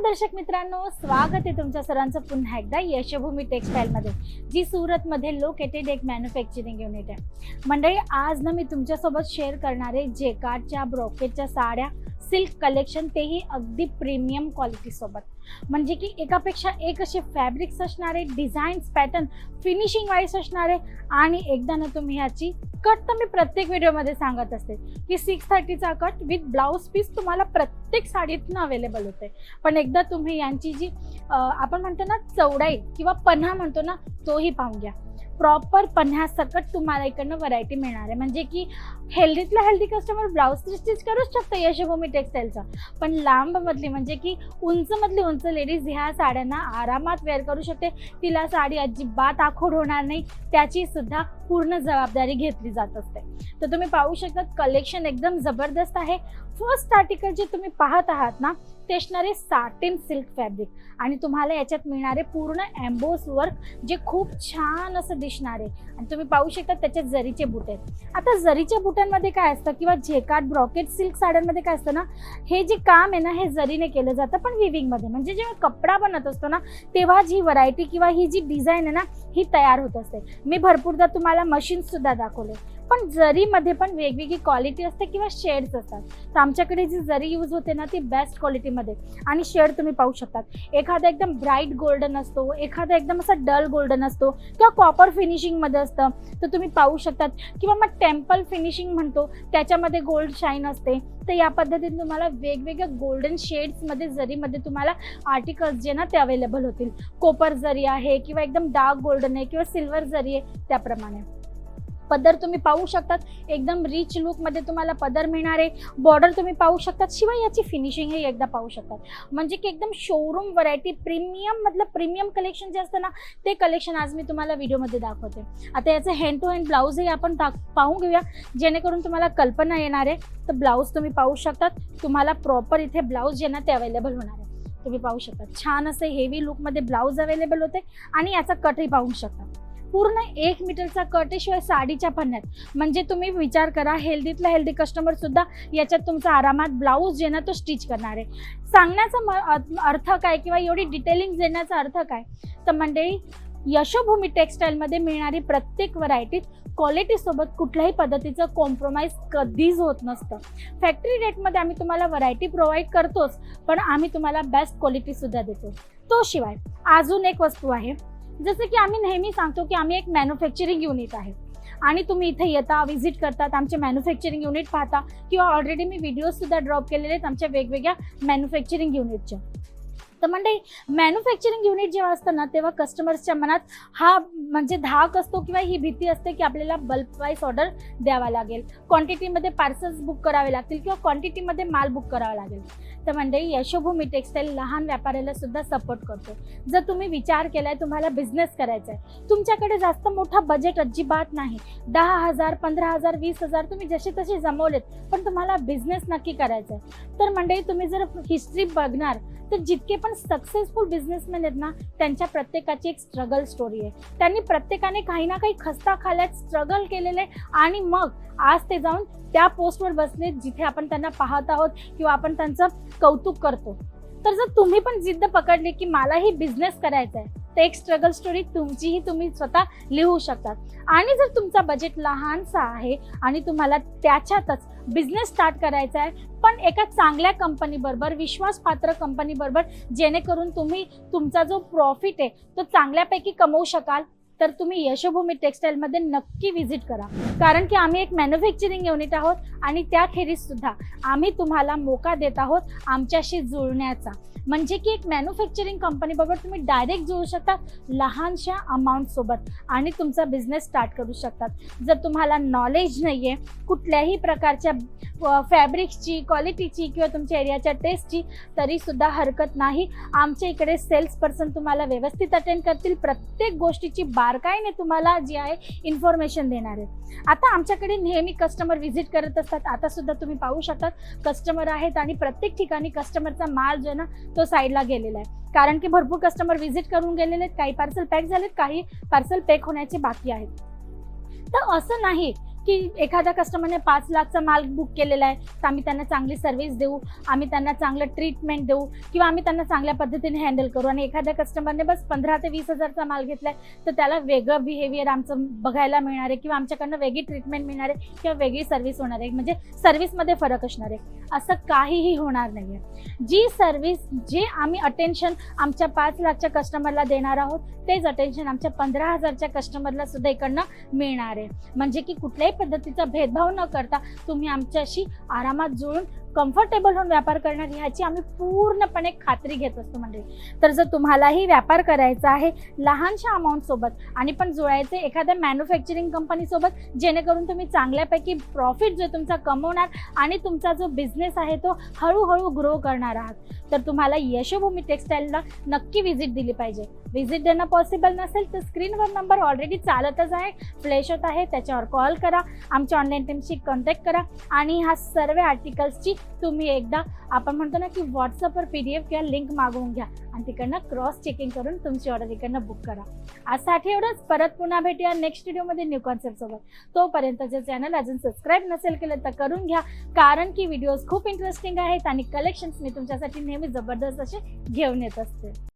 नमस्कार दर्शक मित्रांनो स्वागत आहे तुमच्या सर्वांचं पुन्हा एकदा यशभूमी टेक्सटाईलमध्ये जी सुरतमध्ये लोकेटेड एक मॅन्युफॅक्चरिंग युनिट आहे. मंडळी आज ना मी तुमच्यासोबत शेअर करणारे जेकार्डच्या ब्रोकेटच्या साड्या सिल्क कलेक्शन तेही अगदी प्रीमियम क्वालिटीसोबत म्हणजे की एकापेक्षा एक असे फॅब्रिक्स असणारे डिझाईन्स पॅटर्न फिनिशिंग वाईज असणारे आणि एकदा ना तुम्ही ह्याची कट तर मी प्रत्येक व्हिडिओमध्ये सांगत असते की सिक्स थर्टीचा कट विथ ब्लाऊज पीस तुम्हाला प्रत्येक साडीतनं अवेलेबल होते. पण एकदा तुम्ही यांची जी आपण म्हणतो ना चौडाई किंवा पन्हा म्हणतो ना तोही पाहून घ्या. प्रॉपर पन्ह्यासकट सकट तुम्हाला इकडनं व्हरायटी मिळणार आहे. म्हणजे की हेल्दीतला हेल्दी कस्टमर ब्लाऊज स्टिच करूच शकतं यशभूमी टेक्सटाईलचा पण लांबमधली म्हणजे की उंचमधली उंच लेडीज ह्या साड्यांना आरामात वेअर करू शकते. तिला साडी अजिबात आखोड होणार नाही. त्याची सुद्धा पूर्ण जबाबदारी घेतली जात असते. तर तुम्ही पाहू शकता कलेक्शन एकदम जबरदस्त आहे. फर्स्ट आर्टिकल जे तुम्ही पाहत आहात ना ते असणारे साटिन सिल्क फॅब्रिक आणि तुम्हाला याच्यात मिळणारे पूर्ण एम्बोस वर्क जे खूप छान असं दिसणार. आहे आणि तुम्ही पाहू शकता त्याच्यात जरीचे बुट आहेत. आता जरीच्या बुटांमध्ये काय असतं किंवा झेकाट ब्रॉकेट सिल्क साड्यांमध्ये काय असतं ना हे जे काम आहे ना हे जरीने केलं जातं पण विविंगमध्ये म्हणजे जेव्हा कपडा बनत असतो ना तेव्हा जी व्हरायटी किंवा ही जी डिझाईन आहे ना ही तयार होत असते. मी भरपूरदा तुम्हाला मशीन सुद्धा दाखवले. पण जरीमध्ये पण वेगवेगळी क्वालिटी असते किंवा शेड्स असतात. तर आमच्याकडे जी जरी यूज होते ना ती बेस्ट क्वालिटीमध्ये आणि शेड तुम्ही पाहू शकतात. एखादा एकदम ब्राईट गोल्डन असतो एखादा एकदम असा डल गोल्डन असतो किंवा कॉपर फिनिशिंगमध्ये असतं. तर तुम्ही पाहू शकतात. किंवा मग टेम्पल फिनिशिंग म्हणतो त्याच्यामध्ये गोल्ड शाईन असते. तर या पद्धतीने तुम्हाला वेगवेगळ्या गोल्डन शेड्समध्ये जरीमध्ये तुम्हाला आर्टिकल्स जे ना ते अवेलेबल होतील. कोपर जरी आहे किंवा एकदम डार्क गोल्डन आहे किंवा सिल्वर जरी आहे त्याप्रमाणे. पदर तुम्ही पाहू शकतात. एकदम रिच लुकमध्ये तुम्हाला पदर मिळणार. आहे बॉर्डर तुम्ही पाहू शकतात. शिवाय याची फिनिशिंग हे एकदा पाहू शकतात. म्हणजे की एकदम शोरूम व्हरायटी प्रीमियम मधलं प्रीमियम कलेक्शन जे असतं ना ते कलेक्शन आज मी तुम्हाला व्हिडिओमध्ये दाखवते. आता याचं हँड टू हँड ब्लाऊजही आपण दाख पाहून घेऊया. जेणेकरून तुम्हाला कल्पना येणार आहे तर ब्लाऊज तुम्ही पाहू शकतात. तुम्हाला प्रॉपर इथे ब्लाऊज जे ना ते अवेलेबल होणार आहे. तुम्ही पाहू शकता छान असे हेवी लुकमध्ये ब्लाऊज अवेलेबल होते. आणि याचा कटही पाहू शकता पूर्ण एक मीटरचा कट आहे शिवाय साडीच्या पन्ह्यात म्हणजे तुम्ही विचार करा हेल्दीतला हेल्दी कस्टमर सुद्धा याच्यात तुमचा आरामात ब्लाऊज जे ना तो स्टिच करणार आहे. सांगण्याचा म- अ- अर्थ काय किंवा एवढी डिटेलिंग देण्याचा अर्थ काय? तर मंडळी यशोभूमी टेक्सटाईलमध्ये मिळणारी प्रत्येक व्हरायटीत क्वालिटीसोबत कुठल्याही पद्धतीचं कॉम्प्रोमाइज कधीच होत नसतं. फॅक्टरी रेटमध्ये आम्ही तुम्हाला व्हरायटी प्रोव्हाइड करतोच पण आम्ही तुम्हाला बेस्ट क्वालिटीसुद्धा देतो. तो शिवाय अजून एक वस्तू आहे. जसं की आम्ही नेहमी सांगतो की आम्ही एक मॅन्युफॅक्चरिंग युनिट आहे. आणि तुम्ही इथे येता व्हिजिट करतात आमचे मॅन्युफॅक्चरिंग युनिट पाहता किंवा ऑलरेडी मी व्हिडिओसुद्धा ड्रॉप केलेले आहेत आमच्या वेगवेगळ्या मॅन्युफॅक्चरिंग युनिटच्या तर म्हणजे मॅन्युफॅक्चरिंग युनिट जेव्हा असतं ना तेव्हा कस्टमर्सच्या मनात हा म्हणजे धाक असतो किंवा ही भीती असते की आपल्याला बल्कवाईज ऑर्डर द्यावा लागेल. क्वांटिटीमध्ये पार्सल्स बुक करावे लागतील किंवा क्वांटिटीमध्ये माल बुक करावा लागेल. तर म्हणजे यशोभूमी टेक्सटाईल लहान व्यापाऱ्याला सुद्धा सपोर्ट करतो. जर तुम्ही विचार केलाय तुम्हाला बिझनेस करायचा आहे तुमच्याकडे जास्त मोठा बजेट अजिबात नाही. दहा हजार पंधरा हजार वीस हजार तुम्ही जसे तसे जमवलेत पण तुम्हाला बिझनेस नक्की करायचा आहे तर म्हणजे तुम्ही जर हिस्ट्री बघणार तर जितके पण सक्सेसफुल बिझनेसमॅन आहेत ना त्यांच्या प्रत्येकाची एक स्ट्रगल स्टोरी आहे. त्यांनी प्रत्येकाने काही ना काही खस्ता खाल्यात स्ट्रगल केलेले आणि मग आज ते जाऊन त्या पोस्टवर बसले जिथे आपण त्यांना पाहत आहोत किंवा आपण त्यांचं कौतुक करतो. तर जर तुम्ही पण जिद्द पकडली की मलाही बिझनेस करायचा आहे तर एक स्ट्रगल स्टोरी तुमचीही तुम्ही स्वतः लिहू शकतात आणि जर तुमचा बजेट लहानसा आहे आणि तुम्हाला त्याच्यातच बिझनेस स्टार्ट करायचा आहे पण एका चांगल्या कंपनीबरोबर विश्वासपात्र कंपनीबरोबर जेणेकरून तुम्ही तुमचा जो प्रॉफिट आहे तो चांगल्यापैकी कमवू शकाल. तर तुम्ही यशोभूमी टेक्सटाईलमध्ये नक्की व्हिजिट करा. कारण की आम्ही एक मॅन्युफॅक्चरिंग युनिट आहोत आणि त्याखेरीज सुद्धा आम्ही तुम्हाला मोका देत आहोत आमच्याशी जुळण्याचा. म्हणजे की एक मॅन्युफॅक्चरिंग कंपनीबरोबर तुम्ही डायरेक्ट जुळू शकता लहानशा अमाऊंटसोबत आणि तुमचा बिझनेस स्टार्ट करू शकतात. जर तुम्हाला नॉलेज नाही आहे कुठल्याही प्रकारच्या फॅब्रिक्सची क्वालिटीची किंवा तुमच्या एरियाच्या टेस्टची तरीसुद्धा हरकत नाही. आमच्या इकडे सेल्स पर्सन तुम्हाला व्यवस्थित अटेंड करतील. प्रत्येक गोष्टीची बा बारकाईने तुम्हाला जी आहे इन्फॉर्मेशन देणार आहेत आता आमच्याकडे नेहमी कस्टमर व्हिजिट करत असतात. आता सुद्धा तुम्ही पाहू शकतात कस्टमर आहेत आणि प्रत्येक ठिकाणी कस्टमरचा माल जो आहे ना तो साईडला गेलेला आहे. कारण की भरपूर कस्टमर व्हिजिट करून गेलेले आहेत काही पार्सल पॅक झालेत काही पार्सल पॅक होण्याचे बाकी आहेत. तर असं नाही की एखाद्या कस्टमरने पाच लाखचा माल बुक केलेला आहे तर आम्ही त्यांना चांगली सर्व्हिस देऊ आम्ही त्यांना चांगलं ट्रीटमेंट देऊ किंवा आम्ही त्यांना चांगल्या पद्धतीने हँडल करू. आणि एखाद्या कस्टमरने बस पंधरा ते वीस हजारचा माल घेतलाय तर त्याला वेगळं बिहेवियर आमचं बघायला मिळणार आहे किंवा आमच्याकडनं वेगळी ट्रीटमेंट मिळणार आहे किंवा वेगळी सर्व्हिस होणार आहे. म्हणजे सर्व्हिसमध्ये फरक असणार आहे. असं काहीही होणार नाही आहे जी सर्व्हिस जे आम्ही अटेन्शन आमच्या पाच लाखच्या कस्टमरला देणार आहोत तेच अटेन्शन आमच्या पंधरा हजारच्या कस्टमरला सुद्धा इकडनं मिळणार आहे. म्हणजे की कुठल्याही पद्धतीचा भेदभाव न करता तुम्ही आमच्याशी आरामात जुळून कम्फर्टेबल होऊन व्यापार करणार ह्याची आम्ही पूर्णपणे खात्री घेत असतो म्हणजे तर जर तुम्हालाही व्यापार करायचा आहे लहानशा अमाऊंट सोबत आणि पण जुळायचे एखाद्या मॅन्युफॅक्चरिंग कंपनीसोबत जेणेकरून तुम्ही चांगल्यापैकी प्रॉफिट जो तुमचा कमवणार आणि तुमचा जो बिझनेस आहे तो हळूहळू ग्रो करणार आहात. तर तुम्हाला यशोभूमी टेक्सटाईलला नक्की व्हिजिट दिली पाहिजे. व्हिजिट देणं पॉसिबल नसेल तर स्क्रीनवर नंबर ऑलरेडी चालतच आहे. फ्लॅश होत आहे त्याच्यावर कॉल करा. आमच्या ऑनलाईन टीमशी कॉन्टॅक्ट करा आणि ह्या सर्व आर्टिकल्सची तुम्ही एकदा आपण म्हणतो ना की व्हॉट्सअपवर पी डी एफ किंवा लिंक मागवून घ्या आणि तिकडनं क्रॉस चेकिंग करून तुमची ऑर्डर इकडनं बुक करा. आजसाठी एवढंच. परत पुन्हा भेटूया नेक्स्ट व्हिडिओमध्ये न्यू कॉन्सेप्टसोबत तोपर्यंत जर चॅनल अजून सबस्क्राईब नसेल केलं तर करून घ्या कारण की व्हिडिओज खूप इंटरेस्टिंग आहेत आणि कलेक्शन्स मी तुमच्यासाठी नेहमी जबरदस्त असे घेऊन येत असते.